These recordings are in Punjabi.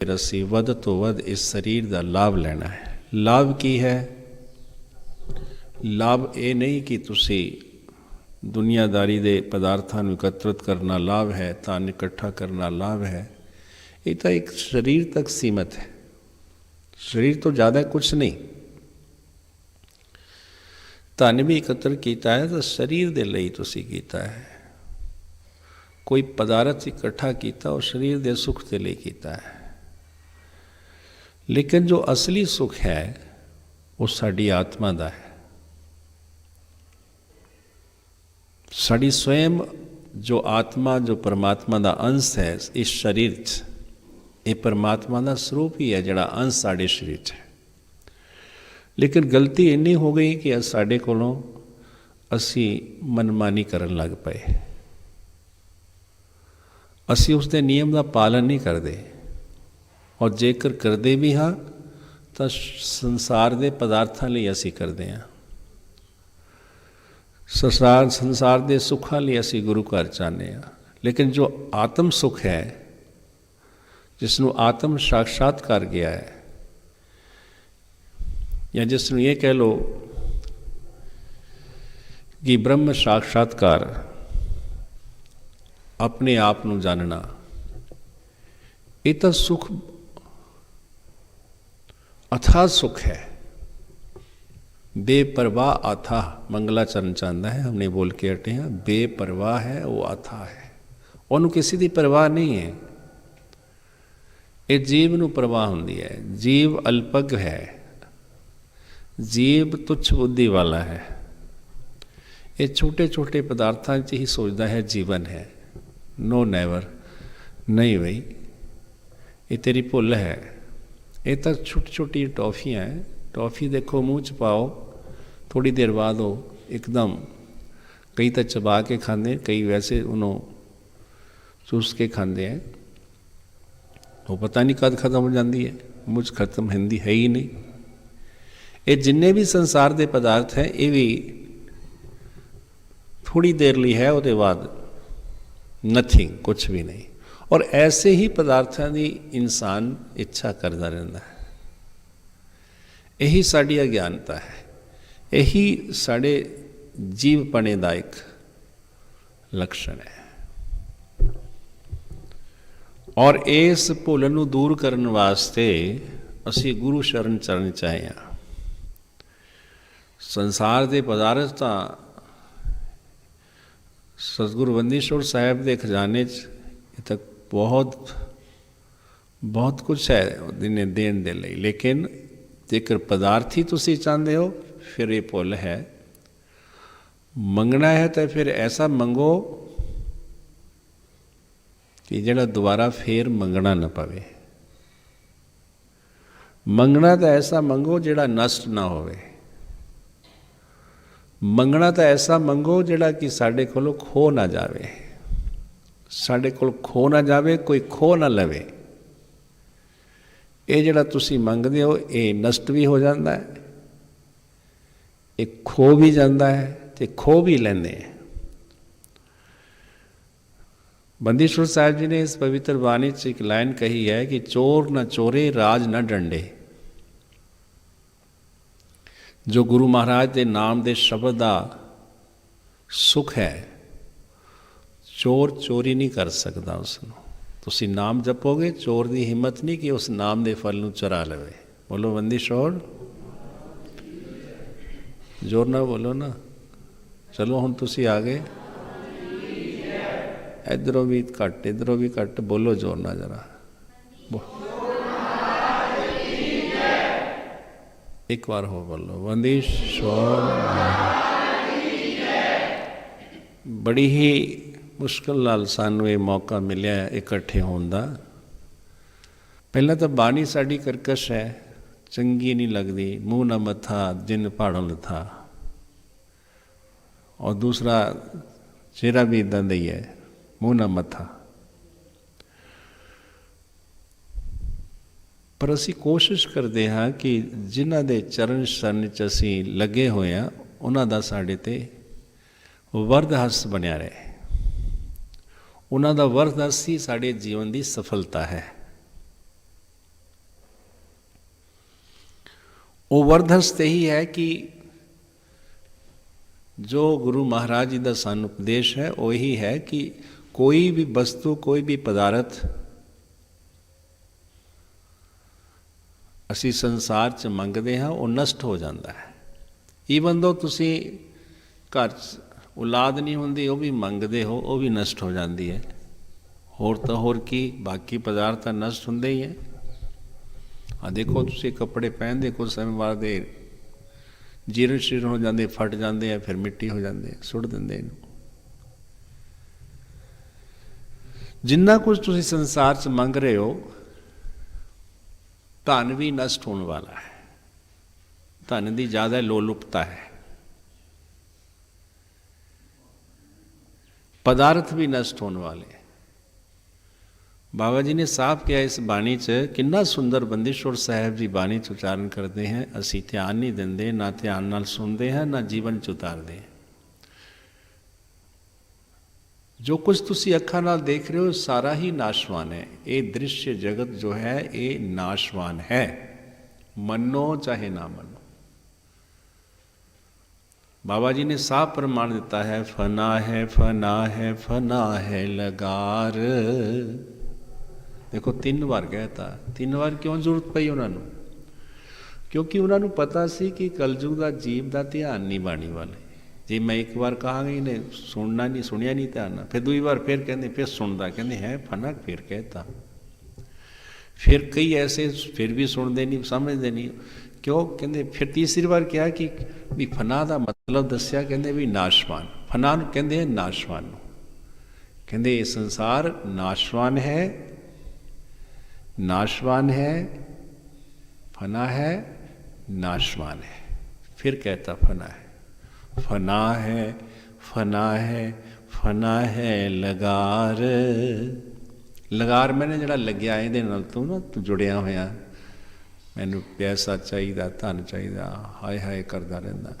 ਫਿਰ ਅਸੀਂ ਵੱਧ ਤੋਂ ਵੱਧ ਇਸ ਸਰੀਰ ਦਾ ਲਾਭ ਲੈਣਾ ਹੈ ਲਾਭ ਕੀ ਹੈ ਲਾਭ ਇਹ ਨਹੀਂ ਕਿ ਤੁਸੀਂ ਦੁਨੀਆਦਾਰੀ ਦੇ ਪਦਾਰਥਾਂ ਨੂੰ ਇਕੱਤਰਿਤ ਕਰਨਾ ਲਾਭ ਹੈ ਧਨ ਇਕੱਠਾ ਕਰਨਾ ਲਾਭ ਹੈ ਇਹ ਤਾਂ ਇੱਕ ਸਰੀਰ ਤੱਕ ਸੀਮਤ ਹੈ ਸਰੀਰ ਤੋਂ ਜ਼ਿਆਦਾ ਕੁਝ ਨਹੀਂ ਧਨ ਵੀ ਇਕੱਤਰ ਕੀਤਾ ਹੈ ਤਾਂ ਸਰੀਰ ਦੇ ਲਈ ਤੁਸੀਂ ਕੀਤਾ ਹੈ ਕੋਈ ਪਦਾਰਥ ਇਕੱਠਾ ਕੀਤਾ ਉਹ ਸਰੀਰ ਦੇ ਸੁੱਖ ਦੇ ਲਈ ਕੀਤਾ ਹੈ ਲੇਕਿਨ ਜੋ ਅਸਲੀ ਸੁਖ ਹੈ, ਉਹ ਸਾਡੀ ਆਤਮਾ ਦਾ ਹੈ। ਸਾਡੀ ਸਵੈਮ ਜੋ ਆਤਮਾ, ਜੋ ਪਰਮਾਤਮਾ ਦਾ ਅੰਸ਼ ਹੈ ਇਸ ਸਰੀਰ 'ਚ, ਇਹ ਪਰਮਾਤਮਾ ਦਾ ਸਰੂਪ ਹੀ ਹੈ, ਜਿਹੜਾ ਅੰਸ਼ ਸਾਡੇ ਸਰੀਰ 'ਚ ਹੈ। ਲੇਕਿਨ ਗਲਤੀ ਇੰਨੀ ਹੋ ਗਈ ਕਿ ਸਾਡੇ ਕੋਲੋਂ ਅਸੀਂ ਮਨਮਾਨੀ ਕਰਨ ਲੱਗ ਪਏ। ਅਸੀਂ ਉਸ ਦੇ ਨਿਯਮ ਦਾ ਪਾਲਣ ਨਹੀਂ ਕਰਦੇ। ਔਰ ਜੇਕਰ ਕਰਦੇ ਵੀ ਹਾਂ ਤਾਂ ਸੰਸਾਰ ਦੇ ਪਦਾਰਥਾਂ ਲਈ ਅਸੀਂ ਕਰਦੇ ਹਾਂ ਸੰਸਾਰ ਸੰਸਾਰ ਦੇ ਸੁੱਖਾਂ ਲਈ ਅਸੀਂ ਗੁਰੂ ਘਰ ਚਾਹੁੰਦੇ ਹਾਂ ਲੇਕਿਨ ਜੋ ਆਤਮ ਸੁਖ ਹੈ ਜਿਸ ਨੂੰ ਆਤਮ ਸਾਖਸ਼ਾਤ ਕਰ ਗਿਆ ਹੈ ਜਾਂ ਜਿਸ ਨੂੰ ਇਹ ਕਹਿ ਲੋ ਕਿ ਬ੍ਰਹਮ ਸਾਖਸ਼ਾਤਕਾਰ ਆਪਣੇ ਆਪ ਨੂੰ ਜਾਣਨਾ ਇਹ ਤਾਂ ਸੁਖ ਅਥਾ ਸੁਖ ਹੈ। ਬੇਪਰਵਾਹ ਅਥਾ ਮੰਗਲਾਚਰਨ ਚਾਹੁੰਦਾ ਹੈ, ਹਮਨੇ ਬੋਲ ਕੇ ਹਟੇ ਹਾਂ, ਬੇਪਰਵਾਹ ਹੈ, ਉਹ ਅਥਾ ਹੈ। ਉਹਨੂੰ ਕਿਸੇ ਦੀ ਪਰਵਾਹ ਨਹੀਂ ਹੈ। ਇਹ ਜੀਵ ਨੂੰ ਪਰਵਾਹ ਹੁੰਦੀ ਹੈ। ਜੀਵ ਅਲਪਗ ਹੈ। ਜੀਵ ਤੁੱਛ ਬੁੱਧੀ ਵਾਲਾ ਹੈ। ਇਹ ਛੋਟੇ ਛੋਟੇ ਪਦਾਰਥਾਂ 'ਚ ਹੀ ਸੋਚਦਾ ਹੈ, ਜੀਵਨ ਹੈ। ਨੋ ਨੈਵਰ ਨਹੀਂ ਬਈ, ਇਹ ਤੇਰੀ ਭੁੱਲ ਹੈ। ਇਹ ਤਾਂ ਛੋਟੀ ਛੋਟੀ ਟੌਫੀਆਂ ਹੈ। ਟੌਫੀ ਦੇਖੋ, ਮੂੰਹ ਚ ਪਾਓ ਥੋੜੀ ਦੇਰ ਬਾਅਦ ਉਹ ਇੱਕਦਮ ਕਈ ਤਾਂ ਚਬਾ ਕੇ ਖਾਂਦੇ, ਕਈ ਵੈਸੇ ਉਹਨੂੰ ਚੂਸ ਕੇ ਖਾਂਦੇ ਹੈ। ਉਹ ਪਤਾ ਨਹੀਂ ਕਦ ਖਤਮ ਹੋ ਜਾਂਦੀ ਹੈ। ਮੁਝ ਖਤਮ ਹੁੰਦੀ ਹੈ ਹੀ ਨਹੀਂ। ਇਹ ਜਿੰਨੇ ਵੀ ਸੰਸਾਰ ਦੇ ਪਦਾਰਥ ਹੈ, ਇਹ ਵੀ ਥੋੜੀ ਦੇਰ ਲਈ ਹੈ, ਉਹਦੇ ਬਾਅਦ ਨਥਿੰਗ ਕੁਝ ਵੀ ਨਹੀਂ। ਔਰ ਐਸੇ ਹੀ ਪਦਾਰਥਾਂ ਦੀ ਇਨਸਾਨ ਇੱਛਾ ਕਰਦਾ ਰਹਿੰਦਾ ਹੈ। ਇਹੀ ਸਾਡੀ ਅਗਿਆਨਤਾ ਹੈ। ਇਹੀ ਸਾਡੇ ਜੀਵਪਣੇ ਦਾ ਇੱਕ ਲਕਸ਼ਣ ਹੈ। ਔਰ ਇਸ ਭੁੱਲ ਨੂੰ ਦੂਰ ਕਰਨ ਵਾਸਤੇ ਅਸੀਂ ਗੁਰੂ ਸ਼ਰਨ ਚਰਨ ਚਾਹੇ ਹਾਂ। ਸੰਸਾਰ ਦੇ ਪਦਾਰਥ ਤਾਂ ਸਤਿਗੁਰੂ ਬੰਦੀਸ਼ਵਰ ਸਾਹਿਬ ਦੇ ਖਜ਼ਾਨੇ 'ਚ ਇਹ ਤੱਕ ਬਹੁਤ ਬਹੁਤ ਕੁਝ ਹੈ ਉਹਨੇ ਦੇਣ ਦੇ ਲਈ। ਲੇਕਿਨ ਜੇਕਰ ਪਦਾਰਥੀ ਤੁਸੀਂ ਚਾਹੁੰਦੇ ਹੋ, ਫਿਰ ਇਹ ਭੁੱਲ ਹੈ। ਮੰਗਣਾ ਹੈ ਤਾਂ ਫਿਰ ਐਸਾ ਮੰਗੋ ਕਿ ਜਿਹੜਾ ਦੁਬਾਰਾ ਫੇਰ ਮੰਗਣਾ ਨਾ ਪਵੇ। ਮੰਗਣਾ ਤਾਂ ਐਸਾ ਮੰਗੋ ਜਿਹੜਾ ਨਸ਼ਟ ਨਾ ਹੋਵੇ। ਮੰਗਣਾ ਤਾਂ ਐਸਾ ਮੰਗੋ ਜਿਹੜਾ ਕਿ ਸਾਡੇ ਕੋਲੋਂ ਖੋ ਨਾ ਜਾਵੇ। ਸਾਡੇ ਕੋਲ ਖੋ ਨਾ ਜਾਵੇ, ਕੋਈ ਖੋ ਨਾ ਲਵੇ। ਇਹ ਜਿਹੜਾ ਤੁਸੀਂ ਮੰਗਦੇ ਹੋ, ਇਹ ਨਸ਼ਟ ਵੀ ਹੋ ਜਾਂਦਾ ਹੈ, ਇਹ ਖੋ ਵੀ ਜਾਂਦਾ ਹੈ ਤੇ ਖੋ ਵੀ ਲੈਂਦੇ ਹੈ। ਬੰਦੀਸ਼ਵਰ ਸਾਹਿਬ ਜੀ ਨੇ ਇਸ ਪਵਿੱਤਰ ਬਾਣੀ 'ਚ ਇੱਕ ਲਾਈਨ ਕਹੀ ਹੈ ਕਿ ਚੋਰ ਨਾ ਚੋਰੇ, ਰਾਜ ਨਾ ਡੰਡੇ। ਜੋ ਗੁਰੂ ਮਹਾਰਾਜ ਦੇ ਨਾਮ ਦੇ ਸ਼ਬਦ ਦਾ ਸੁਖ ਹੈ ਚੋਰ ਚੋਰੀ ਨਹੀਂ ਕਰ ਸਕਦਾ ਉਸ ਨੂੰ ਤੁਸੀਂ ਨਾਮ ਜਪੋਗੇ ਚੋਰ ਦੀ ਹਿੰਮਤ ਨਹੀਂ ਕਿ ਉਸ ਨਾਮ ਦੇ ਫਲ ਨੂੰ ਚਰਾ ਲਵੇ ਬੋਲੋ ਬੰਦੀ ਸ਼ੋਰ ਜੋਰ ਨਾ ਬੋਲੋ ਨਾ ਚਲੋ ਹੁਣ ਤੁਸੀਂ ਆ ਗਏ ਇਧਰੋਂ ਵੀ ਘੱਟ ਇਧਰੋਂ ਵੀ ਘੱਟ ਬੋਲੋ ਜੋਰ ਨਾ ਜਰਾ ਇੱਕ ਵਾਰ ਹੋ ਬੋਲੋ ਬੰਦੀ ਸ਼ੋਰ ਬੜੀ ਹੀ ਮੁਸ਼ਕਲ ਨਾਲ ਸਾਨੂੰ ਇਹ ਮੌਕਾ ਮਿਲਿਆ ਇਕੱਠੇ ਹੋਣ ਦਾ। ਪਹਿਲਾਂ ਤਾਂ ਬਾਣੀ ਸਾਡੀ ਕਰਕਸ਼ ਹੈ, ਚੰਗੀ ਨਹੀਂ ਲੱਗਦੀ, ਮੂੰਹ ਨਾ ਮੱਥਾ, ਜਿੰਨ ਪਹਾੜੋਂ ਲਥਾ। ਔਰ ਦੂਸਰਾ ਚਿਹਰਾ ਵੀ ਇਦਾਂ ਦਾ ਹੀ ਹੈ, ਮੂੰਹ ਨਾ ਮੱਥਾ। ਪਰ ਅਸੀਂ ਕੋਸ਼ਿਸ਼ ਕਰਦੇ ਹਾਂ ਕਿ ਜਿਨ੍ਹਾਂ ਦੇ ਚਰਨ ਸ਼ਰਨ ਚ ਅਸੀਂ ਲੱਗੇ ਹੋਏ ਆ ਉਹਨਾਂ ਦਾ ਸਾਡੇ ਤੇ ਵਰਦ ਹੱਸ ਬਣਿਆ ਰਹੇ। ਉਹਨਾਂ ਦਾ ਵਰਦਰਸ ਹੀ ਸਾਡੇ ਜੀਵਨ ਦੀ ਸਫਲਤਾ ਹੈ। ਉਹ ਵਰਦਰਸ ਤੇ ਹੀ ਹੈ ਕਿ ਜੋ ਗੁਰੂ ਮਹਾਰਾਜ ਜੀ ਦਾ ਸਾਨੂੰ ਉਪਦੇਸ਼ ਹੈ, ਉਹ ਹੀ ਹੈ ਕਿ ਕੋਈ ਵੀ ਵਸਤੂ, ਕੋਈ ਵੀ ਪਦਾਰਥ ਅਸੀਂ ਸੰਸਾਰ 'ਚ ਮੰਗਦੇ ਹਾਂ, ਉਹ ਨਸ਼ਟ ਹੋ ਜਾਂਦਾ ਹੈ। ਈਵਨ ਦੋ ਤੁਸੀਂ ਘਰ ਔਲਾਦ ਨਹੀਂ ਹੁੰਦੀ, ਉਹ ਵੀ ਮੰਗਦੇ ਹੋ, ਉਹ ਵੀ ਨਸ਼ਟ ਹੋ ਜਾਂਦੀ ਹੈ। ਹੋਰ ਤਾਂ ਹੋਰ ਕੀ, ਬਾਕੀ ਪਦਾਰਥ ਤਾਂ ਨਸ਼ਟ ਹੁੰਦੇ ਹੀ ਹੈ। ਆ ਦੇਖੋ, ਤੁਸੀਂ ਕੱਪੜੇ ਪਹਿਨਦੇ ਕੁਝ ਸਮੇਂ ਬਾਅਦ ਇਹ ਜੀਰਨ ਸ਼ੀਰਨ ਹੋ ਜਾਂਦੇ, ਫਟ ਜਾਂਦੇ ਆ, ਫਿਰ ਮਿੱਟੀ ਹੋ ਜਾਂਦੇ ਸੁੱਟ ਦਿੰਦੇ ਇਹਨੂੰ। ਜਿੰਨਾ ਕੁਝ ਤੁਸੀਂ ਸੰਸਾਰ 'ਚ ਮੰਗ ਰਹੇ ਹੋ, ਧਨ ਵੀ ਨਸ਼ਟ ਹੋਣ ਵਾਲਾ ਹੈ। ਧਨ ਦੀ ਜ਼ਿਆਦਾ ਲੋਲੁਪਤਾ ਹੈ। ਪਦਾਰਥ ਵੀ ਨਸ਼ਟ ਹੋਣ ਵਾਲੇ ਹੈ ਬਾਬਾ ਜੀ ਨੇ ਸਾਫ਼ ਕਿਹਾ ਇਸ ਬਾਣੀ 'ਚ ਕਿੰਨਾ ਸੁੰਦਰ ਬੰਦੀਸ਼ਵਰ ਸਾਹਿਬ ਜੀ ਬਾਣੀ 'ਚ ਉਚਾਰਨ ਕਰਦੇ ਹਨ ਅਸੀਂ ਧਿਆਨ ਨਹੀਂ ਦਿੰਦੇ ਨਾ ਧਿਆਨ ਨਾਲ ਸੁਣਦੇ ਹਾਂ ਨਾ ਜੀਵਨ 'ਚ ਉਤਾਰਦੇ ਹਾਂ ਜੋ ਕੁਝ ਤੁਸੀਂ ਅੱਖਾਂ ਨਾਲ ਦੇਖ ਰਹੇ ਹੋ ਸਾਰਾ ਹੀ ਨਾਸ਼ਵਾਨ ਹੈ ਇਹ ਦ੍ਰਿਸ਼ ਜਗਤ ਜੋ ਹੈ ਇਹ ਨਾਸ਼ਵਾਨ ਹੈ ਮੰਨੋ ਚਾਹੇ ਨਾ ਮੰਨੋ ਬਾਬਾ ਜੀ ਨੇ ਸਾਫ਼ ਪ੍ਰਮਾਣ ਦਿੱਤਾ ਹੈ, ਫਨਾ ਹੈ ਫਨਾ ਹੈ ਫਨਾ ਹੈ ਲਗਾਰ। ਦੇਖੋ, ਤਿੰਨ ਵਾਰ ਕਹਿਤਾ ਤਿੰਨ ਵਾਰ ਕਿਉਂ ਜ਼ਰੂਰਤ ਪਈ ਉਹਨਾਂ ਨੂੰ? ਕਿਉਂਕਿ ਉਹਨਾਂ ਨੂੰ ਪਤਾ ਸੀ ਕਿ ਕਲਯੁਗ ਦਾ ਜੀਵ ਦਾ ਧਿਆਨ ਨਹੀਂ ਬਾਣੀ ਵਾਲੇ। ਜੇ ਮੈਂ ਇੱਕ ਵਾਰ ਕਹਾਂਗਾ, ਇਹਨੇ ਸੁਣਨਾ ਨਹੀਂ, ਸੁਣਿਆ ਨਹੀਂ ਧਿਆਨ ਨਾਲ। ਫਿਰ ਦੂਈ ਵਾਰ ਫਿਰ ਕਹਿੰਦੇ, ਫਿਰ ਸੁਣਦਾ। ਕਹਿੰਦੇ, ਹੈ, ਫਨਾ, ਫਿਰ ਕਹਿਤਾ ਫਿਰ ਕਈ ਐਸੇ ਫਿਰ ਵੀ ਸੁਣਦੇ ਨਹੀਂ, ਸਮਝਦੇ ਨਹੀਂ। ਕਿਉਂ ਕਹਿੰਦੇ ਫਿਰ ਤੀਸਰੀ ਵਾਰ ਕਿਹਾ ਕਿ ਵੀ ਫਨਾ ਦਾ ਮਤਲਬ ਦੱਸਿਆ ਕਹਿੰਦੇ ਵੀ ਨਾਸ਼ਵਾਨ ਫਨਾ ਨੂੰ ਕਹਿੰਦੇ ਨਾਸ਼ਵਾਨ ਨੂੰ ਕਹਿੰਦੇ ਇਹ ਸੰਸਾਰ ਨਾਸ਼ਵਾਨ ਹੈ ਨਾਸ਼ਵਾਨ ਹੈ फना है नाशवान है फिर कहता फना है फना है फना है फना है ਲਗਾਰ ਲਗਾਰ ਮੈਨੇ ਜਿਹੜਾ ਲੱਗਿਆ ਇਹਦੇ ਨਾਲ ਤੂੰ ਨਾ ਤੂੰ ਜੁੜਿਆ ਹੋਇਆ ਮੈਨੂੰ ਪੈਸਾ ਚਾਹੀਦਾ, ਧਨ ਚਾਹੀਦਾ, ਹਾਏ ਹਾਏ ਕਰਦਾ ਰਹਿੰਦਾ।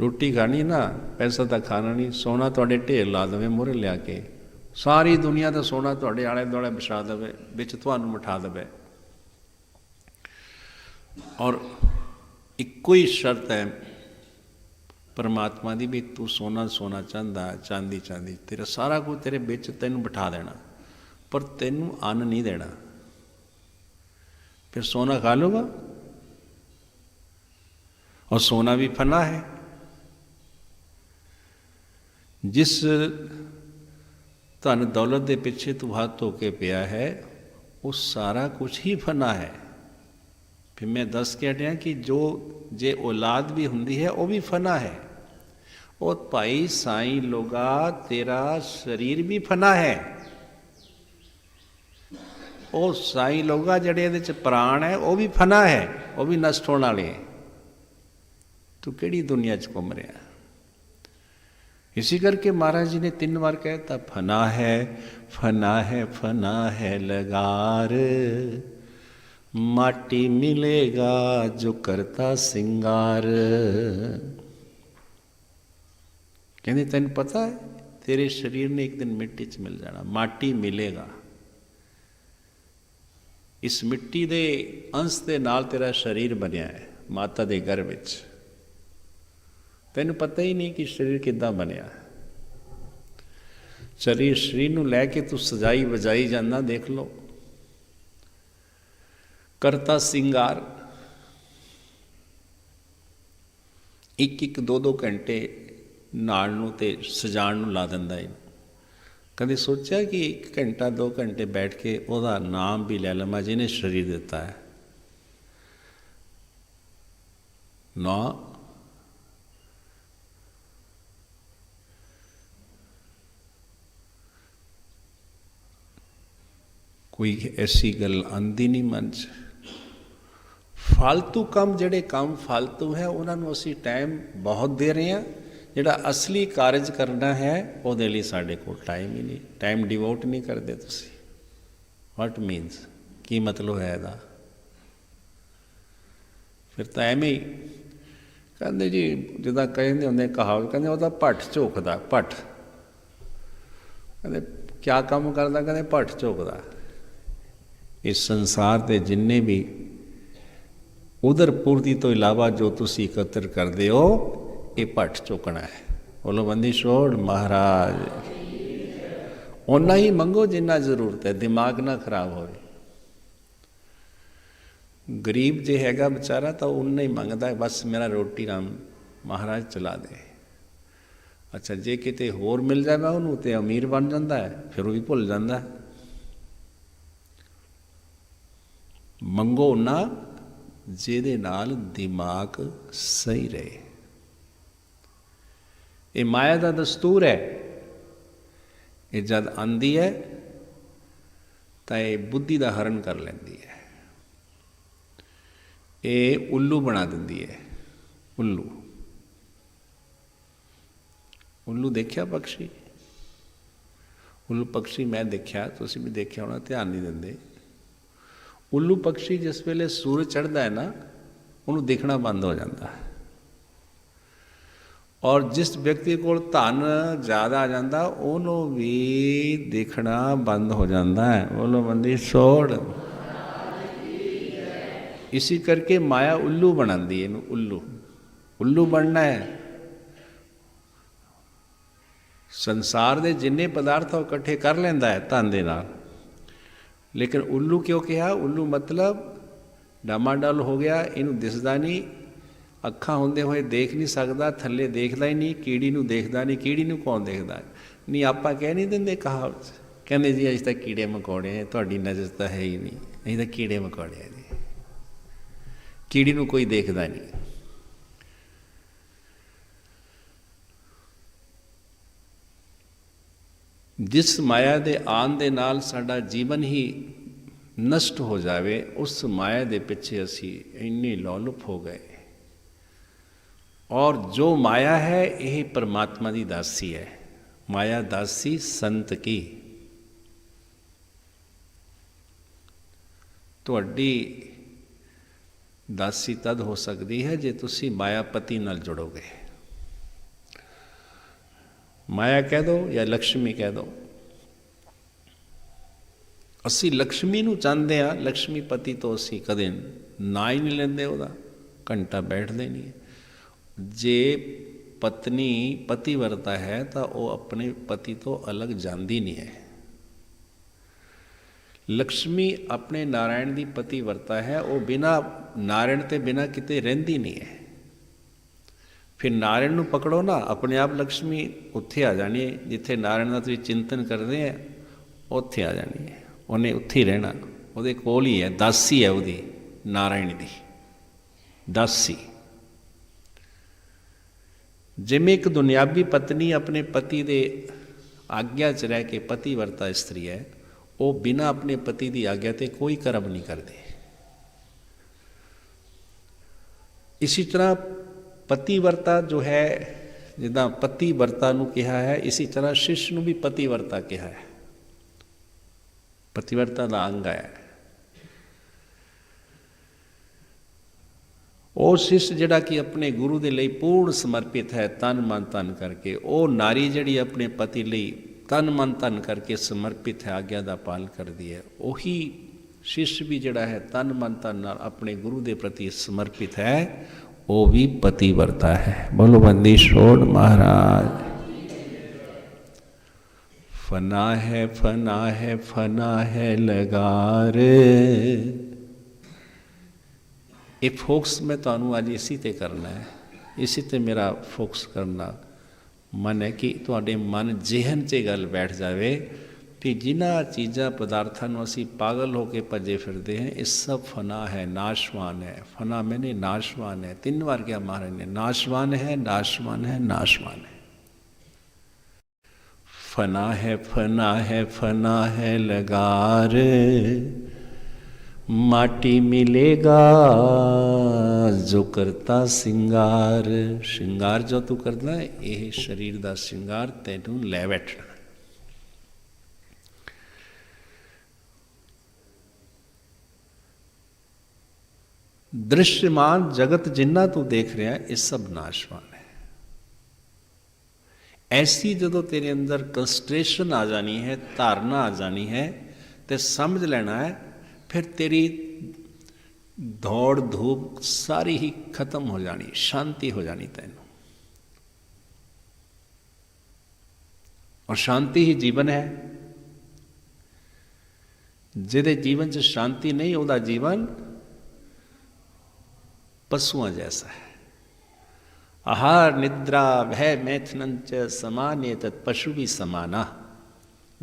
ਰੋਟੀ ਖਾਣੀ ਨਾ, ਪੈਸਾ ਤਾਂ ਖਾਣਾ ਨਹੀਂ, ਸੋਨਾ ਤੁਹਾਡੇ ਢੇਰ ਲਾ ਦੇਵੇ ਮੂਹਰੇ ਲਿਆ ਕੇ। ਸਾਰੀ ਦੁਨੀਆ ਦਾ ਸੋਨਾ ਤੁਹਾਡੇ ਆਲੇ ਦੁਆਲੇ ਵਿਛਾ ਦੇਵੇ, ਵਿੱਚ ਤੁਹਾਨੂੰ ਮਠਾ ਦੇਵੇ। ਔਰ ਇੱਕੋ ਹੀ ਸ਼ਰਤ ਹੈ, ਪਰਮਾਤਮਾ ਦੀ ਵੀ ਤੂੰ ਸੋਨਾ ਸੋਨਾ ਚਾਹੁੰਦਾ, ਚਾਂਦੀ ਚਾਂਦੀ, ਤੇਰਾ ਸਾਰਾ ਕੁਝ ਤੇਰੇ ਵਿੱਚ ਤੈਨੂੰ ਬਿਠਾ ਦੇਣਾ। ਪਰ ਤੈਨੂੰ ਅੰਨ ਨਹੀਂ ਦੇਣਾ। ਫਿਰ ਸੋਨਾ ਖਾ ਲੂਗਾ और सोना भी फना है जिस ਧਨ ਦੌਲਤ ਦੇ ਪਿੱਛੇ ਤੂੰ ਹੱਥ ਧੋ ਕੇ ਪਿਆ ਹੈ ਉਹ ਸਾਰਾ ਕੁਝ ਹੀ ਫਨਾ ਹੈ ਫਿਰ ਮੈਂ ਦੱਸ ਕੇ ਹਟਿਆ ਕਿ ਜੋ ਜੇ ਔਲਾਦ ਵੀ ਹੁੰਦੀ ਹੈ ਉਹ ਵੀ ਫਨਾ ਹੈ ਉਹ ਭਾਈ ਸਾਈਂ ਲੋਗਾ ਤੇਰਾ ਸਰੀਰ ਵੀ ਫਨਾ ਹੈ ਉਹ ਸਾਈਂ ਲੋਗਾ ਜਿਹੜੇ ਇਹਦੇ ਚ ਪ੍ਰਾਣ ਹੈ ਉਹ ਵੀ ਫਨਾ ਹੈ ਉਹ ਵੀ ਨਸ਼ਟ ਹੋਣ ਵਾਲੇ ਹੈ ਤੂੰ ਕਿਹੜੀ ਦੁਨੀਆ 'ਚ ਘੁੰਮ ਰਿਹਾ इसी करके महाराज जी ने तीन बार कहता फना है फना है फना है लगार माटी मिलेगा जो करता सिंगार कहते तेन पता है तेरे शरीर ने एक दिन मिट्टी च मिल जाना माटी मिलेगा ਇਸ ਮਿੱਟੀ ਦੇ ਅੰਸ਼ ਦੇ ਨਾਲ ਤੇਰਾ ਸਰੀਰ ਬਣਿਆ ਹੈ, ਮਾਤਾ ਦੇ ਗਰਭ ਵਿੱਚ। ਤੈਨੂੰ ਪਤਾ ਹੀ ਨਹੀਂ ਕਿ ਸਰੀਰ ਕਿੱਦਾਂ ਬਣਿਆ। ਸਰੀਰ ਸਰੀਰ ਨੂੰ ਲੈ ਕੇ ਤੂੰ ਸਜਾਈ ਵਜਾਈ ਜਾਂਦਾ, ਦੇਖ ਲਓ। ਕਰਤਾ ਸਿੰਗਾਰ। ਇੱਕ ਇੱਕ ਦੋ ਦੋ ਘੰਟੇ ਨਾਲ ਨੂੰ ਤੇ ਸਜਾਣ ਨੂੰ ਲਾ ਦਿੰਦਾ ਹੈ कभी सोचा कि एक घंटा, दो घंटे बैठ के वह नाम भी लै लम्मा जिन्हें शरीर दिता है? ना। कोई ऐसी गल आती नहीं मन च। फालतू काम, जड़े काम फालतू है उन्होंने असं टाइम बहुत दे रहे हैं। ਜਿਹੜਾ ਅਸਲੀ ਕਾਰਜ ਕਰਨਾ ਹੈ, ਉਹਦੇ ਲਈ ਸਾਡੇ ਕੋਲ ਟਾਈਮ ਹੀ ਨਹੀਂ। ਟਾਈਮ ਡਿਵੋਟ ਨਹੀਂ ਕਰਦੇ ਤੁਸੀਂ। ਵਾਟ ਮੀਨਸ ਕੀ ਮਤਲਬ ਹੈ ਇਹਦਾ? ਫਿਰ ਤਾਂ ਐਵੇਂ ਹੀ ਕਹਿੰਦੇ ਜੀ, ਜਿੱਦਾਂ ਕਹਿੰਦੇ ਹੁੰਦੇ ਕਹਾਵਤ, ਕਹਿੰਦੇ ਉਹਦਾ ਭੱਠ ਝੋਕਦਾ, ਭੱਠ। ਕਹਿੰਦੇ, ਕਿਆ ਕੰਮ ਕਰਦਾ? ਕਹਿੰਦੇ, ਭੱਠ ਝੋਕਦਾ। ਇਸ ਸੰਸਾਰ ਦੇ ਜਿੰਨੇ ਵੀ ਉਦਰ ਪੂਰਤੀ ਤੋਂ ਇਲਾਵਾ ਜੋ ਤੁਸੀਂ ਇਕੱਤਰ ਕਰਦੇ ਹੋ ਇਹ ਪੱਟ ਚੁੱਕਣਾ ਹੈ। ਬੋਲੋ, ਬੰਦੀ ਛੋੜ ਮਹਾਰਾਜ। ਓਨਾ ਹੀ ਮੰਗੋ ਜਿੰਨਾ ਜ਼ਰੂਰਤ ਹੈ, ਦਿਮਾਗ ਨਾ ਖਰਾਬ ਹੋਵੇ। ਗਰੀਬ ਜੇ ਹੈਗਾ ਵਿਚਾਰਾ ਤਾਂ ਉਹਨਾਂ ਹੀ ਮੰਗਦਾ ਹੈ, ਬਸ ਮੇਰਾ ਰੋਟੀ ਰਾਮ ਮਹਾਰਾਜ ਚਲਾ ਦੇ। ਅੱਛਾ, ਜੇ ਕਿਤੇ ਹੋਰ ਮਿਲ ਜਾਵੇ ਉਹਨੂੰ ਤੇ ਅਮੀਰ ਬਣ ਜਾਂਦਾ ਹੈ, ਫਿਰ ਉਹ ਵੀ ਭੁੱਲ ਜਾਂਦਾ। ਮੰਗੋ ਨਾ ਜਿਹਦੇ ਨਾਲ ਦਿਮਾਗ ਸਹੀ ਰਹੇ। ਇਹ ਮਾਇਆ ਦਾ ਦਸਤੂਰ ਹੈ। ਇਹ ਜਦ ਆਂਦੀ ਹੈ, ਤਾਂ ਇਹ ਬੁੱਧੀ ਦਾ ਹਰਨ ਕਰ ਲੈਂਦੀ ਹੈ। ਇਹ ਉੱਲੂ ਬਣਾ ਦਿੰਦੀ ਹੈ, ਉੱਲੂ। ਉੱਲੂ ਦੇਖਿਆ ਪਕਸ਼ੀ? ਉੱਲੂ ਪਕਸ਼ੀ ਮੈਂ ਦੇਖਿਆ, ਤੁਸੀਂ ਵੀ ਦੇਖਿਆ ਹੋਣਾ, ਧਿਆਨ ਨਹੀਂ ਦਿੰਦੇ। ਉੱਲੂ ਪਕਸ਼ੀ ਜਿਸ ਵੇਲੇ ਸੂਰਜ ਚੜ੍ਹਦਾ ਹੈ ਨਾ, ਉਹਨੂੰ ਦੇਖਣਾ ਬੰਦ ਹੋ ਜਾਂਦਾ। ਹੈ ਔਰ ਜਿਸ ਵਿਅਕਤੀ ਕੋਲ ਧਨ ਜ਼ਿਆਦਾ ਆ ਜਾਂਦਾ, ਉਹਨੂੰ ਵੀ ਦੇਖਣਾ ਬੰਦ ਹੋ ਜਾਂਦਾ ਹੈ। ਬੋਲੋ ਬੰਦੀ ਛੋੜ। ਇਸੇ ਕਰਕੇ ਮਾਇਆ ਉੱਲੂ ਬਣਾਉਂਦੀ ਹੈ ਇਹਨੂੰ, ਉੱਲੂ। ਉੱਲੂ ਬਣਨਾ ਹੈ। ਸੰਸਾਰ ਦੇ ਜਿੰਨੇ ਪਦਾਰਥ ਉਹ ਇਕੱਠੇ ਕਰ ਲੈਂਦਾ ਹੈ ਧਨ ਦੇ ਨਾਲ। ਲੇਕਿਨ ਉੱਲੂ ਕਿਉਂ ਕਿਹਾ? ਉੱਲੂ ਮਤਲਬ ਡਾਮਾਡੋਲ ਹੋ ਗਿਆ, ਇਹਨੂੰ ਦਿਸਦਾ ਨਹੀਂ। ਅੱਖਾਂ ਹੁੰਦੇ ਹੋਏ ਦੇਖ ਨਹੀਂ ਸਕਦਾ, ਥੱਲੇ ਦੇਖਦਾ ਹੀ ਨਹੀਂ, ਕੀੜੀ ਨੂੰ ਦੇਖਦਾ ਨਹੀਂ, ਕੀੜੀ ਨੂੰ ਕੌਣ ਦੇਖਦਾ? ਨਹੀਂ, ਆਪਾਂ ਕਹਿ ਨਹੀਂ ਦਿੰਦੇ ਕਹਾਵਤ। ਕਹਿੰਦੇ ਜੀ ਅਜੇ ਤਾਂ ਕੀੜੇ ਮਕੌੜੇ ਤੁਹਾਡੀ ਨਜ਼ਰ ਤਾਂ ਹੈ ਹੀ ਨਹੀਂ। ਅਸੀਂ ਤਾਂ ਕੀੜੇ ਮਕੌੜੇ ਆ ਜੀ। ਕੀੜੀ ਨੂੰ ਕੋਈ ਦੇਖਦਾ ਨਹੀਂ। ਜਿਸ ਮਾਇਆ ਦੇ ਆਨ ਦੇ ਨਾਲ ਸਾਡਾ ਜੀਵਨ ਹੀ ਨਸ਼ਟ ਹੋ ਜਾਵੇ, ਉਸ ਮਾਇਆ ਦੇ ਪਿੱਛੇ ਅਸੀਂ ਇੰਨੇ ਲੋਲੁਪ ਹੋ ਗਏ। ਔਰ ਜੋ ਮਾਇਆ ਹੈ, ਇਹ ਪਰਮਾਤਮਾ ਦੀ ਦਾਸੀ ਹੈ। ਮਾਇਆ ਦਾਸੀ ਸੰਤ ਕੀ? ਤੁਹਾਡੀ ਦਾਸੀ ਤਦ ਹੋ ਸਕਦੀ ਹੈ ਜੇ ਤੁਸੀਂ ਮਾਇਆਪਤੀ ਨਾਲ ਜੁੜੋਗੇ। ਮਾਇਆ ਕਹਿ ਦੋ ਜਾਂ ਲక్ష్ਮੀ ਕਹਿ ਦੋ। ਅਸੀਂ ਲక్ష్ਮੀ ਨੂੰ ਚਾਹੁੰਦੇ ਆ ਲక్ష్ਮੀ ਪਤੀ ਤੋਂ ਅਸੀਂ ਕਦੇ ਨਾ ਹੀ ਨਹੀਂ ਲੈਂਦੇ, ਉਹਦਾ ਘੰਟਾ ਬੈਠਦੇ ਨਹੀਂ ਜੇ ਪਤਨੀ ਪਤੀ ਵਰਤਾ ਹੈ ਤਾਂ ਉਹ ਆਪਣੇ ਪਤੀ ਤੋਂ ਅਲੱਗ ਜਾਂਦੀ ਨਹੀਂ ਹੈ। ਲక్ష్ਮੀ ਆਪਣੇ ਨਾਰਾਇਣ ਦੀ ਪਤੀ ਵਰਤਾ ਹੈ, ਉਹ ਬਿਨਾ ਨਾਰਾਇਣ ਤੇ ਬਿਨਾ ਕਿਤੇ ਰਹਿੰਦੀ ਨਹੀਂ ਹੈ। ਫਿਰ ਨਾਰਾਇਣ ਨੂੰ ਪਕੜੋ ਨਾ, ਆਪਣੇ ਆਪ ਲక్ష్ਮੀ ਉੱਥੇ ਆ ਜਾਣੀ ਹੈ, ਜਿੱਥੇ ਨਾਰਾਇਣ ਦਾ ਤੁਸੀਂ ਚਿੰਤਨ ਕਰਦੇ ਆ, ਉੱਥੇ ਆ ਜਾਣੀ ਹੈ। ਉਹਨੇ ਉੱਥੇ ਹੀ ਰਹਿਣਾ। ਉਹਦੇ ਕੋਲ ਹੀ ਹੈ, ਦਾਸੀ ਹੈ ਉਹਦੀ, ਨਾਰਾਇਣ ਦੀ। ਦਾਸੀ। ਜਿਵੇਂ ਇੱਕ ਦੁਨਿਆਵੀ ਪਤਨੀ ਆਪਣੇ ਪਤੀ ਦੇ ਆਗਿਆ 'ਚ ਰਹਿ ਕੇ ਪਤੀ ਵਰਤਾ ਇਸਤਰੀ ਹੈ, ਉਹ ਬਿਨਾ ਆਪਣੇ ਪਤੀ ਦੀ ਆਗਿਆ ਤੇ ਕੋਈ ਕਰਮ ਨਹੀਂ ਕਰਦੇ। ਇਸੇ ਤਰ੍ਹਾਂ ਪਤੀ ਵਰਤਾ ਜੋ ਹੈ, ਜਿੱਦਾਂ ਪਤੀ ਵਰਤਾ ਨੂੰ ਕਿਹਾ ਹੈ, ਇਸੇ ਤਰ੍ਹਾਂ ਸ਼ਿਸ਼ ਨੂੰ ਵੀ ਪਤੀ ਵਰਤਾ ਕਿਹਾ ਹੈ। ਪਤਿਵਰਤਾ ਦਾ ਅੰਗ ਹੈ। ਉਹ ਸ਼ਿਸ਼ ਜਿਹੜਾ ਕਿ ਆਪਣੇ ਗੁਰੂ ਦੇ ਲਈ ਪੂਰਨ ਸਮਰਪਿਤ ਹੈ, ਤਨ ਮਨ ਤਨ ਕਰਕੇ, ਉਹ ਨਾਰੀ ਜਿਹੜੀ ਆਪਣੇ ਪਤੀ ਲਈ ਤਨ ਮਨ ਤਨ ਕਰਕੇ ਸਮਰਪਿਤ ਹੈ, ਆਗਿਆ ਦਾ ਪਾਲਨ ਕਰਦੀ ਹੈ। ਉਹੀ ਸ਼ਿਸ਼ ਵੀ ਜਿਹੜਾ ਹੈ, ਤਨ ਮਨ ਤਨ ਨਾਲ ਆਪਣੇ ਗੁਰੂ ਦੇ ਪ੍ਰਤੀ ਸਮਰਪਿਤ ਹੈ, ਉਹ ਵੀ ਪਤੀ ਵਰਤਾ ਹੈ। ਬੋਲੋ ਬੰਦੀ ਛੋੜ ਮਹਾਰਾਜ। ਫਨਾ ਹੈ ਫਨਾ ਹੈ ਫਨਾ ਹੈ, ਲਗਾਰ। ਇਹ ਫੋਕਸ ਮੈਂ ਤੁਹਾਨੂੰ ਅੱਜ ਇਸੇ ਤੇ ਕਰਨਾ ਹੈ। ਇਸੇ ਤੇ ਮੇਰਾ ਫੋਕਸ ਕਰਨਾ ਮਨ ਹੈ ਕਿ ਤੁਹਾਡੇ ਮਨ ਜਿਹਨ 'ਚ ਗੱਲ ਬੈਠ ਜਾਵੇ ਕਿ ਜਿਨ੍ਹਾਂ ਚੀਜ਼ਾਂ, ਪਦਾਰਥਾਂ ਨੂੰ ਅਸੀਂ ਪਾਗਲ ਹੋ ਕੇ ਭੱਜੇ ਫਿਰਦੇ ਹਾਂ, ਇਹ ਸਭ ਫਨਾ ਹੈ, ਨਾਸ਼ਵਾਨ ਹੈ। ਫਨਾ ਮੈਨੇ ਨਾਸ਼ਵਾਨ ਹੈ। ਤਿੰਨ ਵਾਰ ਕਿਹਾ ਮਹਾਰਾਜ ਨੇ ਨਾਸ਼ਵਾਨ ਹੈ ਨਾਸ਼ਵਾਨ ਹੈ ਨਾਸ਼ਵਾਨ ਹੈ। ਫਨਾ ਹੈ ਫਨਾ ਹੈ ਫਨਾ ਹੈ, ਲਗਾਰ। माटी मिलेगा जो करता ਸਿੰਗਾਰ ਸ਼ਿੰਗਾਰ ਜੋ ਤੂੰ ਕਰਦਾ ਹੈ, ਇਹ ਸਰੀਰ ਦਾ ਸ਼ਿੰਗਾਰ ਤੈਨੂੰ ਲੈ ਬੈਠਣਾ ਦ੍ਰਿਸ਼ਮਾਨ ਜਗਤ ਜਿੰਨਾ ਤੂੰ ਦੇਖ ਰਿਹਾ ਹੈ, ਇਹ ਸਭ ਨਾਸ਼ਵਾਨ ਹੈ ਐਸੀ ਜਦੋਂ ਤੇਰੇ ਅੰਦਰ ਕੰਸਟ੍ਰੇਸ਼ਨ ਆ ਜਾਣੀ ਹੈ ਧਾਰਨਾ ਆ ਜਾਣੀ ਹੈ ਤੇ ਸਮਝ ਲੈਣਾ ਹੈ ਫਿਰ ਤੇਰੀ ਦੌੜ ਧੂਪ ਸਾਰੀ ਹੀ ਖਤਮ ਹੋ ਜਾਣੀ, ਸ਼ਾਂਤੀ ਹੋ ਜਾਣੀ ਤੈਨੂੰ। ਔਰ ਸ਼ਾਂਤੀ ਹੀ ਜੀਵਨ ਹੈ। ਜਿਹਦੇ ਜੀਵਨ 'ਚ ਸ਼ਾਂਤੀ ਨਹੀਂ, ਉਹਦਾ ਜੀਵਨ ਪਸ਼ੂਆਂ ਜੈਸਾ ਹੈ। ਆਹਾਰ, ਨਿਦਰਾ ਭੈ ਮੈਥਨੰ ਚ ਸਮਾਨੇ, ਤਤ ਪਸ਼ੂ ਵੀ ਸਮਾਨਾ।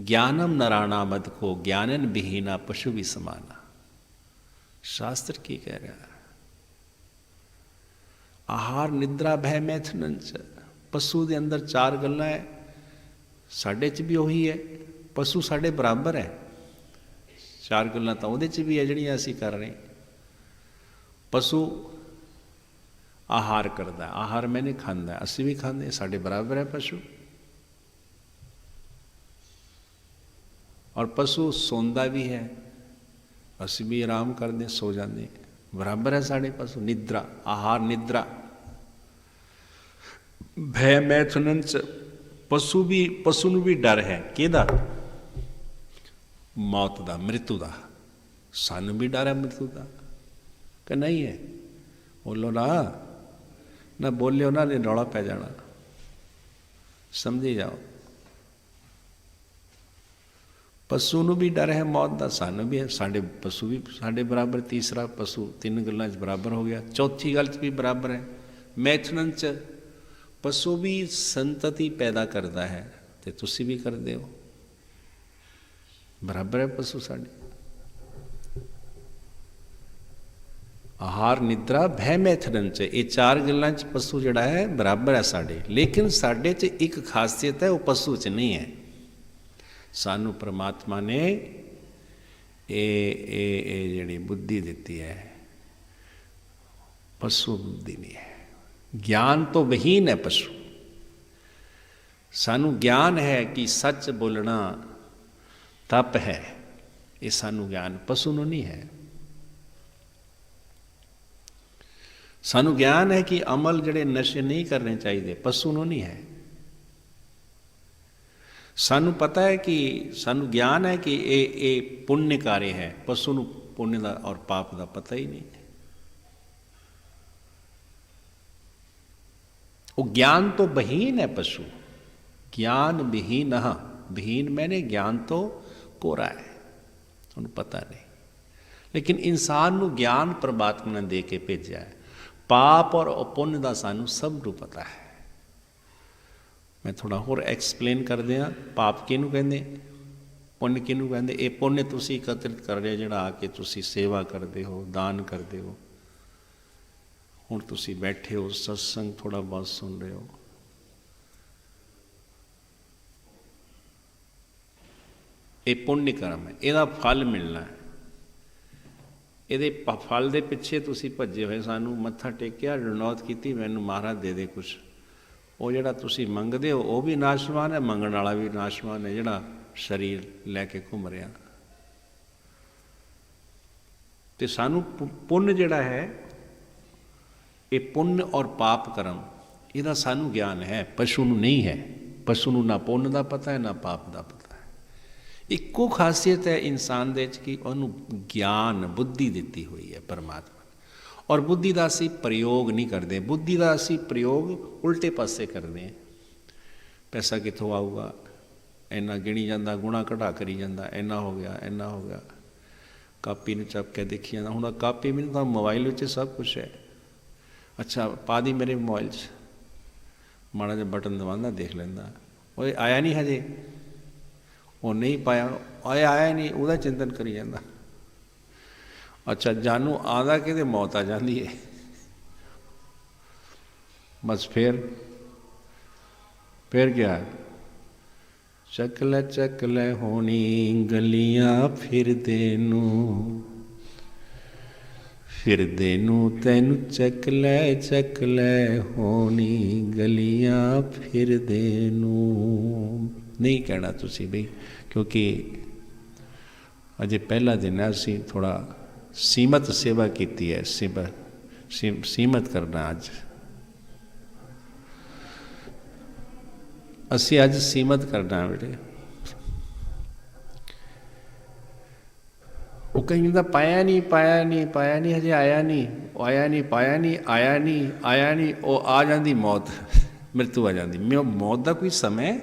ਗਿਆਨਮ ਨਰਾਣਾ ਮਦ ਕੋ ਗਿਆਨਨ ਬਿਹੀਨਾ ਪਸ਼ੂ ਵੀ ਸਮਾਨਾ। ਸ਼ਾਸਤਰ ਕੀ ਕਹਿ ਰਿਹਾ ਆਹਾਰ ਨਿਦਰਾ ਭੈ ਮੈਥਨੰ ਚ ਪਸ਼ੂ ਦੇ ਅੰਦਰ ਚਾਰ ਗੱਲਾਂ ਹੈ ਸਾਡੇ 'ਚ ਵੀ ਉਹੀ ਹੈ ਪਸ਼ੂ ਸਾਡੇ ਬਰਾਬਰ ਹੈ ਚਾਰ ਗੱਲਾਂ ਤਾਂ ਉਹਦੇ 'ਚ ਵੀ ਹੈ ਜਿਹੜੀਆਂ ਅਸੀਂ ਕਰ ਰਹੇ ਪਸ਼ੂ ਆਹਾਰ ਕਰਦਾ ਆਹਾਰ ਮੈਨੇ ਖਾਂਦਾ ਅਸੀਂ ਵੀ ਖਾਂਦੇ ਸਾਡੇ ਬਰਾਬਰ ਹੈ ਪਸ਼ੂ ਔਰ ਪਸ਼ੂ ਸੌਂਦਾ ਵੀ ਹੈ ਅਸੀਂ ਵੀ ਆਰਾਮ ਕਰਦੇ ਸੋ ਜਾਂਦੇ ਬਰਾਬਰ ਹੈ ਸਾਡੇ ਪਾਸ, ਨਿਦਰਾ, ਆਹਾਰ ਨਿਦਰਾ। ਭੈ ਮੈਥਨਨ ਚ, ਪਸ਼ੂ ਵੀ, ਪਸ਼ੂ ਨੂੰ ਵੀ ਡਰ ਹੈ। ਕਿਹਦਾ? ਮੌਤ ਦਾ, ਮ੍ਰਿਤੂ ਦਾ। ਸਾਨੂੰ ਵੀ ਡਰ ਹੈ ਮ੍ਰਿਤੂ ਦਾ। ਕਿ ਨਹੀਂ ਹੈ? ਬੋਲੋ ਨਾ। ਨਾ ਬੋਲਿਓ ਨਾ ਨੇ ਰੌਲਾ ਪੈ ਜਾਣਾ। ਸਮਝੀ ਜਾਓ। ਪਸ਼ੂ ਨੂੰ ਵੀ ਡਰ ਹੈ ਮੌਤ ਦਾ ਸਾਨੂੰ ਵੀ ਹੈ ਸਾਡੇ ਪਸ਼ੂ ਵੀ ਸਾਡੇ ਬਰਾਬਰ ਤੀਸਰਾ ਪਸ਼ੂ ਤਿੰਨ ਗੱਲਾਂ 'ਚ ਬਰਾਬਰ ਹੋ ਗਿਆ ਚੌਥੀ ਗੱਲ 'ਚ ਵੀ ਬਰਾਬਰ ਹੈ ਮੈਥਨਨ 'ਚ ਪਸ਼ੂ ਵੀ ਸੰਤਤੀ ਪੈਦਾ ਕਰਦਾ ਹੈ ਤੇ ਤੁਸੀਂ ਵੀ ਕਰਦੇ ਹੋ ਬਰਾਬਰ ਹੈ ਪਸ਼ੂ ਸਾਡੇ ਆਹਾਰ ਨਿद्रा ਭੈ ਮੈਥਨਨ ਚ ਇਹ ਚਾਰ ਗੱਲਾਂ ਚ ਪਸ਼ੂ ਜਿਹੜਾ ਹੈ ਬਰਾਬਰ ਹੈ ਸਾਡੇ ਲੇਕਿਨ ਸਾਡੇ ਚ ਇੱਕ ਖਾਸੀਅਤ ਹੈ ਉਹ ਪਸ਼ੂ ਚ ਨਹੀਂ ਹੈ ਸਾਨੂੰ ਪ੍ਰਮਾਤਮਾ ਨੇ ਇਹ ਇਹ ਇਹ ਜਿਹੜੀ ਬੁੱਧੀ ਦਿੱਤੀ ਹੈ ਪਸ਼ੂ ਬੁੱਧੀ ਨਹੀਂ ਹੈ ਗਿਆਨ ਤੋਂ ਵਹੀਨ ਹੈ ਪਸ਼ੂ ਸਾਨੂੰ ਗਿਆਨ ਹੈ ਕਿ ਸੱਚ ਬੋਲਣਾ ਤਪ ਹੈ ਇਹ ਸਾਨੂੰ ਗਿਆਨ ਪਸ਼ੂ ਨੂੰ ਨਹੀਂ ਹੈ ਸਾਨੂੰ ਗਿਆਨ ਹੈ ਕਿ ਅਮਲ ਜਿਹੜੇ ਨਸ਼ੇ ਨਹੀਂ ਕਰਨੇ ਚਾਹੀਦੇ ਪਸ਼ੂ ਨੂੰ ਨਹੀਂ ਹੈ ਸਾਨੂੰ ਪਤਾ ਹੈ ਕਿ, ਸਾਨੂੰ ਗਿਆਨ ਹੈ ਕਿ ਇਹ ਇਹ ਪੁੰਨ ਕਾਰਯ ਹੈ। ਪਸ਼ੂ ਨੂੰ ਪੁੰਨ ਦਾ ਔਰ ਪਾਪ ਦਾ ਪਤਾ ਹੀ ਨਹੀਂ। ਉਹ ਗਿਆਨ ਤੋਂ ਬਹੀਨ ਹੈ ਪਸ਼ੂ। ਗਿਆਨ ਬਹੀਨ ਬਹੀਨ ਮੈਨੇ ਗਿਆਨ ਤੋਂ ਕੋਰਾ ਹੈ। ਉਹਨੂੰ ਪਤਾ ਨਹੀਂ। ਲੇਕਿਨ ਇਨਸਾਨ ਨੂੰ ਗਿਆਨ ਪ੍ਰਮਾਤਮਾ ਨੇ ਦੇ ਕੇ ਭੇਜਿਆ ਹੈ। ਪਾਪ ਔਰ ਪੁੰਨ ਦਾ ਸਾਨੂੰ ਸਭ ਨੂੰ ਪਤਾ ਹੈ। ਮੈਂ ਥੋੜਾ ਹੋਰ ਐਕਸਪਲੇਨ ਕਰਦੇ ਆ ਪਾਪ ਕਿਹਨੂੰ ਕਹਿੰਦੇ? ਪੁੰਨ ਕਿਹਨੂੰ ਕਹਿੰਦੇ? ਇਹ ਪੁੰਨ ਤੁਸੀਂ ਇਕੱਤਰਿਤ ਕਰ ਰਹੇ ਜਿਹੜਾ ਆ ਕੇ ਤੁਸੀਂ ਸੇਵਾ ਕਰਦੇ ਹੋ, ਦਾਨ ਕਰਦੇ ਹੋ। ਹੁਣ ਤੁਸੀਂ ਬੈਠੇ ਹੋ, ਸਤਸੰਗ ਥੋੜਾ ਬਹੁਤ ਸੁਣ ਰਹੇ ਹੋ। ਇਹ ਪੁੰਨ ਕਰਮ ਹੈ। ਇਹਦਾ ਫਲ ਮਿਲਣਾ ਹੈ। ਇਹਦੇ ਫਲ ਦੇ ਪਿੱਛੇ ਤੁਸੀਂ ਭੱਜੇ ਹੋਏ ਸਾਨੂੰ, ਮੱਥਾ ਟੇਕਿਆ, ਰਣੌਤ ਕੀਤੀ, ਮੈਨੂੰ ਮਹਾਰਾਜ ਦੇ ਦੇ ਕੁਛ। ਉਹ ਜਿਹੜਾ ਤੁਸੀਂ ਮੰਗਦੇ ਹੋ, ਉਹ ਵੀ ਨਾਸ਼ਵਾਨ ਹੈ, ਮੰਗਣ ਵਾਲਾ ਵੀ ਨਾਸ਼ਵਾਨ ਹੈ, ਜਿਹੜਾ ਸਰੀਰ ਲੈ ਕੇ ਘੁੰਮ ਰਿਹਾ। ਤੇ ਸਾਨੂੰ ਪੁੰਨ ਜਿਹੜਾ ਹੈ, ਇਹ ਪੁੰਨ ਔਰ ਪਾਪ ਕਰਮ, ਇਹਦਾ ਸਾਨੂੰ ਗਿਆਨ ਹੈ, ਪਸ਼ੂ ਨੂੰ ਨਹੀਂ ਹੈ। ਪਸ਼ੂ ਨੂੰ ਨਾ ਪੁੰਨ ਦਾ ਪਤਾ ਹੈ, ਨਾ ਪਾਪ ਦਾ ਪਤਾ ਹੈ। ਇੱਕੋ ਖਾਸੀਅਤ ਹੈ ਇਨਸਾਨ ਦੇ ਵਿੱਚ ਕਿ ਉਹਨੂੰ ਗਿਆਨ, ਬੁੱਧੀ ਦਿੱਤੀ ਹੋਈ ਹੈ ਪਰਮਾਤਮਾ ਔਰ ਬੁੱਧੀ ਦਾ ਅਸੀਂ ਪ੍ਰਯੋਗ ਨਹੀਂ ਕਰਦੇ। ਬੁੱਧੀ ਦਾ ਅਸੀਂ ਪ੍ਰਯੋਗ ਉਲਟੇ ਪਾਸੇ ਕਰਦੇ ਹਾਂ। ਪੈਸਾ ਕਿੱਥੋਂ ਆਊਗਾ? ਇੰਨਾ ਗਿਣੀ ਜਾਂਦਾ, ਗੁਣਾ ਘਟਾ ਕਰੀ ਜਾਂਦਾ, ਇੰਨਾ ਹੋ ਗਿਆ, ਇੰਨਾ ਹੋ ਗਿਆ। ਕਾਪੀ ਨੂੰ ਚੱਪ ਕੇ ਦੇਖੀ ਜਾਂਦਾ। ਹੁਣ ਕਾਪੀ ਮੈਨੂੰ ਤਾਂ ਮੋਬਾਈਲ ਵਿੱਚ ਸਭ ਕੁਝ ਹੈ। ਅੱਛਾ, ਪਾ ਦੀ ਮੇਰੇ ਮੋਬਾਈਲ 'ਚ। ਮਾੜਾ ਜਿਹਾ ਬਟਨ ਦਬਾਉਂਦਾ, ਦੇਖ ਲੈਂਦਾ। ਓਏ, ਆਇਆ ਨਹੀਂ ਹਜੇ? ਉਹ ਨਹੀਂ ਪਾਇਆ। ਆਇਆ ਆਇਆ ਨਹੀਂ। ਉਹਦਾ ਚਿੰਤਨ ਕਰੀ ਜਾਂਦਾ। ਅੱਛਾ, ਜਾਨੂ ਆਦਾ ਕਿਤੇ, ਮੌਤ ਆ ਜਾਂਦੀ ਹੈ ਬਸ ਫੇਰ ਫੇਰ ਕੀ ਚੱਕਲੇ ਚੱਕਲੇ ਹੋਣੀ ਗਲੀਆਂ ਫਿਰਦੇ ਨੂੰ ਫਿਰਦੇ ਨੂੰ ਤੈਨੂੰ ਚੱਕਲੇ ਚੱਕਲੇ ਹੋਣੀ ਗਲੀਆਂ ਫਿਰਦੇ ਨੂੰ ਨਹੀਂ ਕਹਿਣਾ ਤੁਸੀਂ ਬਈ, ਕਿਉਂਕਿ ਅਜੇ ਪਹਿਲਾ ਦਿਨ ਹੈ ਅਸੀਂ ਥੋੜਾ ਸੀਮਤ ਸੇਵਾ ਕੀਤੀ ਹੈ ਸੇਵਾ ਸੀਮਤ ਕਰਨਾ ਅੱਜ। ਅਸੀਂ ਅੱਜ ਸੀਮਤ ਕਰਨਾ ਬੇਟੇ। ਉਹ ਕਹਿੰਦਾ ਪਾਇਆ ਨਹੀਂ ਪਾਇਆ ਨਹੀਂ ਪਾਇਆ ਨਹੀਂ, ਹਜੇ ਆਇਆ ਨਹੀਂ, ਉਹ ਆਇਆ ਨਹੀਂ, ਪਾਇਆ ਨਹੀਂ, ਆਇਆ ਨਹੀਂ ਆਇਆ ਨਹੀਂ, ਉਹ ਆ ਜਾਂਦੀ ਮੌਤ, ਮ੍ਰਿਤੂ ਆ ਜਾਂਦੀ। ਮੈਂ ਮੌਤ ਦਾ ਕੋਈ ਸਮਾਂ ਹੈ?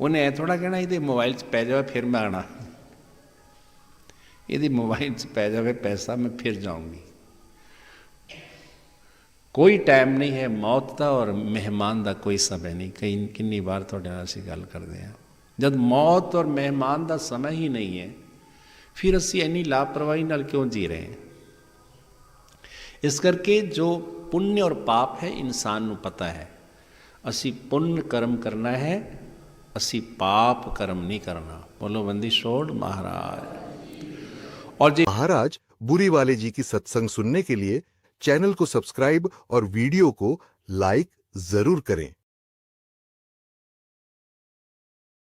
ਉਹਨੇ ਐ ਥੋੜਾ ਕਹਿਣਾ, ਇਹਦੇ ਮੋਬਾਈਲ 'ਚ ਪੈ ਜਾਵੇ, ਫਿਰ ਮੈਂ ਆਣਾ ਇਹਦੀ ਮੋਬਾਈਲ 'ਚ ਪੈ ਜਾਵੇ, ਪੈਸਾ ਮੈਂ ਫਿਰ ਜਾਊਂਗੀ। ਕੋਈ ਟਾਈਮ ਨਹੀਂ ਹੈ, ਮੌਤ ਦਾ ਔਰ ਮਹਿਮਾਨ ਦਾ ਕੋਈ ਸਮੇਂ ਨਹੀਂ। ਕਈ, ਕਿੰਨੀ ਵਾਰ ਤੁਹਾਡੇ ਨਾਲ ਅਸੀਂ ਗੱਲ ਕਰਦੇ ਹਾਂ। ਜਦ ਮੌਤ ਔਰ ਮਹਿਮਾਨ ਦਾ ਸਮਾਂ ਹੀ ਨਹੀਂ ਹੈ, ਫਿਰ ਅਸੀਂ ਇੰਨੀ ਲਾਪਰਵਾਹੀ ਨਾਲ ਕਿਉਂ ਜੀ ਰਹੇ ਹਾਂ? ਇਸ ਕਰਕੇ ਜੋ ਪੁੰਨ ਔਰ ਪਾਪ ਹੈ, ਇਨਸਾਨ ਨੂੰ ਪਤਾ ਹੈ, ਅਸੀਂ ਪੁੰਨ ਕਰਮ ਕਰਨਾ ਹੈ, ਅਸੀਂ ਪਾਪ ਕਰਮ ਨਹੀਂ ਕਰਨਾ। ਬੋਲੋ ਬੰਦੀ ਛੋੜ ਮਹਾਰਾਜ। और जी महाराज बुरी वाले जी की सत्संग सुनने के लिए चैनल को सब्सक्राइब और वीडियो को लाइक जरूर करें